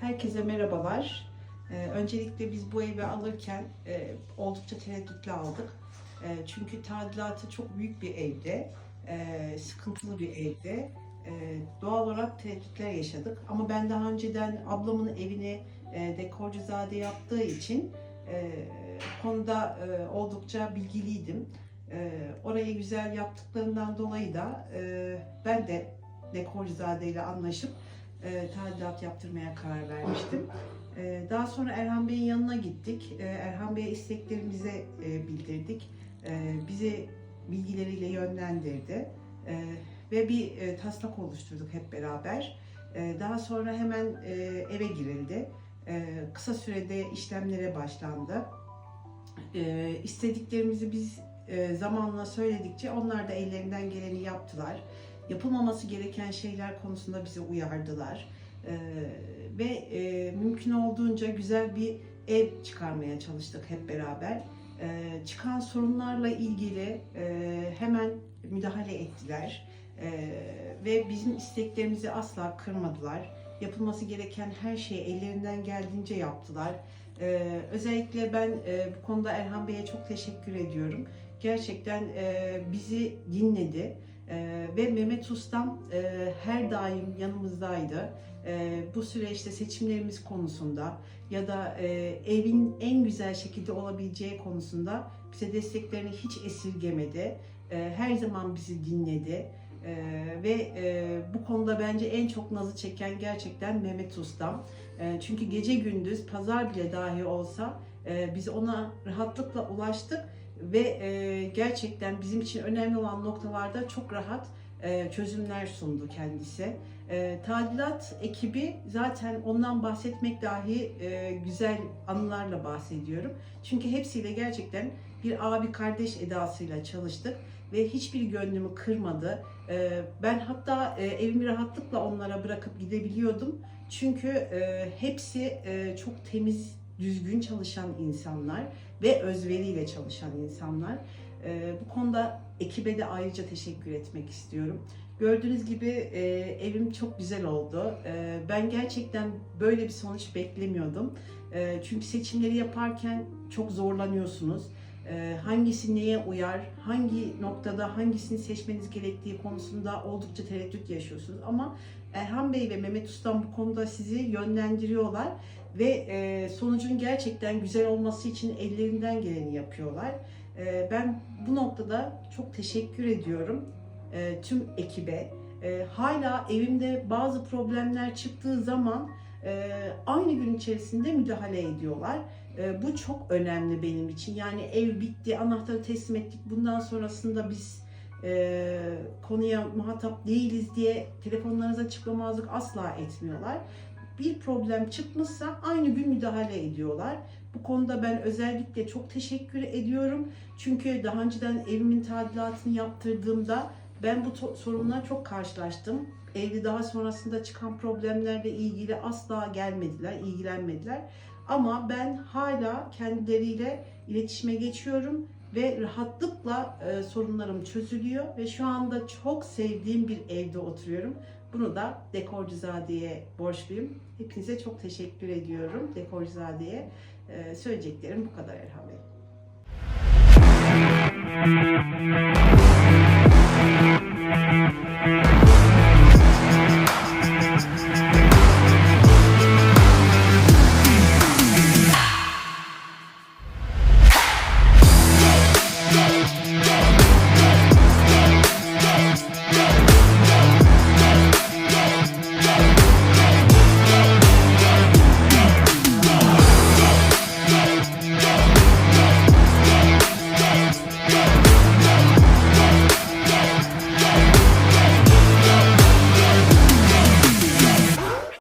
Herkese merhabalar. Ee, Öncelikle biz bu evi alırken e, oldukça tereddütle aldık. E, Çünkü tadilatı çok büyük bir evde, e, sıkıntılı bir evde. E, Doğal olarak tereddütler yaşadık. Ama ben daha önceden ablamın evini e, dekorcuzade yaptığı için e, konuda e, oldukça bilgiliydim. E, Orayı güzel yaptıklarından dolayı da e, ben de dekorcuzade ile anlaşıp e, tadilat yaptırmaya karar vermiştim. E, daha sonra Erhan Bey'in yanına gittik. E, Erhan Bey'e isteklerimizi e, bildirdik. E, bizi bilgileriyle yönlendirdi. E, ve bir e, taslak oluşturduk hep beraber. E, daha sonra hemen e, eve girildi. E, kısa sürede işlemlere başlandı. E, istediklerimizi biz e, zamanla söyledikçe onlar da ellerinden geleni yaptılar yapılmaması gereken şeyler konusunda bizi uyardılar. Ee, ve e, mümkün olduğunca güzel bir ev çıkarmaya çalıştık hep beraber. Ee, çıkan sorunlarla ilgili e, hemen müdahale ettiler. Ee, ve bizim isteklerimizi asla kırmadılar. Yapılması gereken her şeyi ellerinden geldiğince yaptılar. Ee, özellikle ben e, bu konuda Erhan Bey'e çok teşekkür ediyorum. Gerçekten e, bizi dinledi. Ee, ve Mehmet Ustam e, her daim yanımızdaydı. E, bu süreçte seçimlerimiz konusunda ya da e, evin en güzel şekilde olabileceği konusunda bize desteklerini hiç esirgemedi. E, her zaman bizi dinledi. E, ve e, bu konuda bence en çok nazı çeken gerçekten Mehmet Ustam. E, çünkü gece gündüz pazar bile dahi olsa e, biz ona rahatlıkla ulaştık ve e, gerçekten bizim için önemli olan noktalarda çok rahat e, çözümler sundu kendisi. E, tadilat ekibi zaten ondan bahsetmek dahi e, güzel anılarla bahsediyorum. Çünkü hepsiyle gerçekten bir abi kardeş edasıyla çalıştık ve hiçbir gönlümü kırmadı. E, ben hatta e, evimi rahatlıkla onlara bırakıp gidebiliyordum. Çünkü e, hepsi e, çok temiz, düzgün çalışan insanlar ve özveriyle çalışan insanlar. Ee, bu konuda ekibe de ayrıca teşekkür etmek istiyorum. Gördüğünüz gibi e, evim çok güzel oldu. E, ben gerçekten böyle bir sonuç beklemiyordum. E, çünkü seçimleri yaparken çok zorlanıyorsunuz. E, hangisi neye uyar, hangi noktada hangisini seçmeniz gerektiği konusunda oldukça tereddüt yaşıyorsunuz. Ama Erhan Bey ve Mehmet Ustam bu konuda sizi yönlendiriyorlar ve e, sonucun gerçekten güzel olması için ellerinden geleni yapıyorlar. E, ben bu noktada çok teşekkür ediyorum e, tüm ekibe. Hala evimde bazı problemler çıktığı zaman aynı gün içerisinde müdahale ediyorlar. E, bu çok önemli benim için. Yani ev bitti, anahtarı teslim ettik. Bundan sonrasında biz e, konuya muhatap değiliz diye telefonlarınıza açıklamazlık asla etmiyorlar bir problem çıkmışsa aynı gün müdahale ediyorlar. Bu konuda ben özellikle çok teşekkür ediyorum. Çünkü daha önceden evimin tadilatını yaptırdığımda ben bu sorunla çok karşılaştım. Evde daha sonrasında çıkan problemlerle ilgili asla gelmediler, ilgilenmediler. Ama ben hala kendileriyle iletişime geçiyorum ve rahatlıkla e, sorunlarım çözülüyor ve şu anda çok sevdiğim bir evde oturuyorum. Bunu da Dekorcuzade'ye borçluyum. Hepinize çok teşekkür ediyorum Dekorcuzade'ye. E, söyleyeceklerim bu kadar Erhan Bey. Thank you.